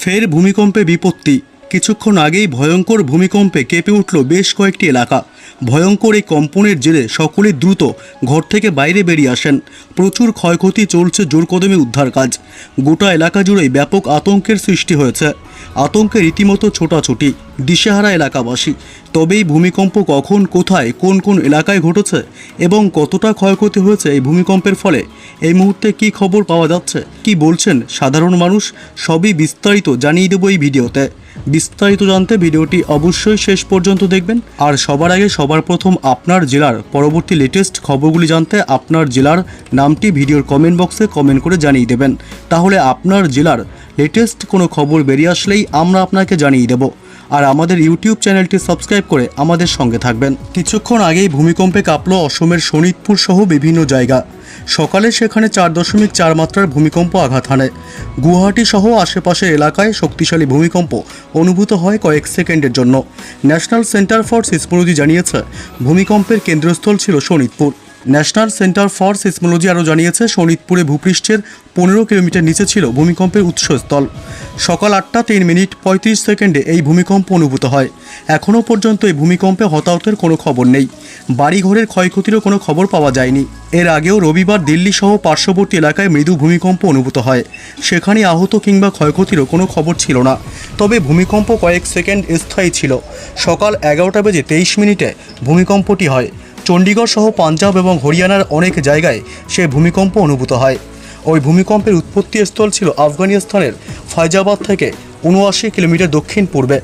ফের ভূমিকম্পে বিপত্তি। কিছুক্ষণ আগেই ভয়ঙ্কর ভূমিকম্পে কেঁপে উঠল বেশ কয়েকটি এলাকা। ভয়ঙ্কর এই কম্পনের জেরে সকলে দ্রুত ঘর থেকে বাইরে বেরিয়ে আসেন। প্রচুর ক্ষয়ক্ষতি চলছে জোর কদমে উদ্ধার কাজ। গোটা এলাকা জুড়েই ব্যাপক আতঙ্কের সৃষ্টি হয়েছে। আতঙ্কে রীতিমতো ছোটাছুটি। দিশেহারা এলাকাবাসী। তবেই ভূমিকম্প কখন, কোথায়, কোন কোন এলাকায় ঘটেছে এবং কতটা ক্ষয়ক্ষতি হয়েছে এই ভূমিকম্পের ফলে, এই মুহূর্তে কি খবর পাওয়া যাচ্ছে, কি বলছেন সাধারণ মানুষ, সবই বিস্তারিত জানিয়ে দেবো এই ভিডিওতে। বিস্তারিত জানতে ভিডিওটি অবশ্যই শেষ পর্যন্ত দেখবেন। আর সবার আগে সবার প্রথম আপনার জেলার পরবর্তী লেটেস্ট খবরগুলি জানতে আপনার জেলার নামটি ভিডিওর কমেন্ট বক্সে কমেন্ট করে জানিয়ে দেবেন। তাহলে আপনার জেলার লেটেস্ট কোনো খবর বেরিয়ে আসলেই আমরা আপনাকে জানিয়ে দেব। আর আমাদের ইউটিউব চ্যানেলটি সাবস্ক্রাইব করে আমাদের সঙ্গে থাকবেন। কিছুক্ষণ আগেই ভূমিকম্পে কাঁপল অসমের শোনিতপুর সহ বিভিন্ন জায়গা। সকালে সেখানে চার দশমিক চার মাত্রার ভূমিকম্প আঘাত হানে। গুয়াহাটি সহ আশেপাশের এলাকায় শক্তিশালী ভূমিকম্প অনুভূত হয় কয়েক সেকেন্ডের জন্য। ন্যাশনাল সেন্টার ফর সিসমোলজি জানিয়েছে, ভূমিকম্পের কেন্দ্রস্থল ছিল Sonitpur national centre for seismology আরও জানিয়েছে শোনিতপুরে ভূপৃষ্ঠের পনেরো কিলোমিটার নিচে ছিল ভূমিকম্পের উৎসস্থল। সকাল আটটা তিন মিনিট পঁয়ত্রিশ সেকেন্ডে এই ভূমিকম্প অনুভূত হয়। এখনও পর্যন্ত এই ভূমিকম্পে হতাহতের কোনো খবর নেই। বাড়িঘরের ক্ষয়ক্ষতিরও কোনো খবর পাওয়া যায়নি। এর আগেও রবিবার দিল্লি সহ পার্শ্ববর্তী এলাকায় মৃদু ভূমিকম্প অনুভূত হয়। সেখানে আহত কিংবা ক্ষয়ক্ষতিরও কোনো খবর ছিল না। তবে ভূমিকম্প কয়েক সেকেন্ড স্থায়ী ছিল। সকাল এগারোটা বেজে তেইশ মিনিটে ভূমিকম্পটি হয়। চণ্ডীগড় সহ পাঞ্জাব এবং হরিয়ানার অনেক জায়গায় সে ভূমিকম্প অনুভূত হয়। ওই ভূমিকম্পের উৎপত্তি স্থল ছিল আফগানিস্তানের ফায়জাবাদ থেকে উনআশি কিলোমিটার দক্ষিণ পূর্বে